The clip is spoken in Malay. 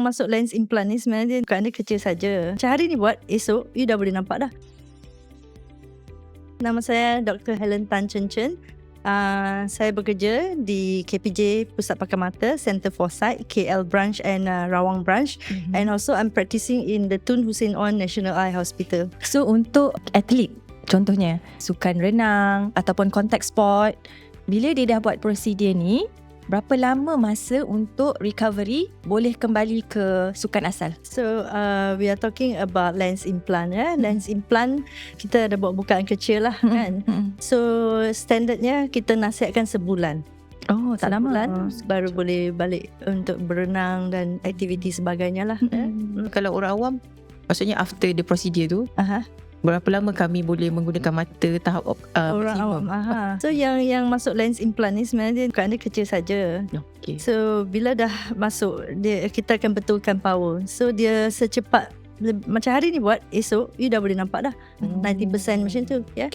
yang masuk lens implant ni sebenarnya bukan dia kecil saja. Macam hari ni buat, esok you dah boleh nampak dah. Nama saya Dr. Helen Tan Chen Chen. Uh, saya bekerja di KPJ Pusat Pakar Mata Center for Sight KL branch and uh, Rawang branch mm-hmm. and also I'm practicing in the Tun Hussein On National Eye Hospital. So untuk atlet contohnya sukan renang ataupun contact sport bila dia dah buat prosedur ni berapa lama masa untuk recovery boleh kembali ke sukan asal? So uh, we are talking about lens implant ya. Lens implant kita ada buat bukaan kecil lah kan. So standardnya kita nasihatkan sebulan. Oh, tak sebulan lama. baru boleh balik untuk berenang dan aktiviti sebagainya lah. ya. Kalau orang awam maksudnya after the procedure tu Aha. Berapa lama kami boleh menggunakan mata tahap uh, Orang awam. Aha. So yang yang masuk lens implant ni sebenarnya bukaan dia kecil saja. Okay. So bila dah masuk dia kita akan betulkan power. So dia secepat macam hari ni buat esok you dah boleh nampak dah. Hmm. 90% macam tu ya.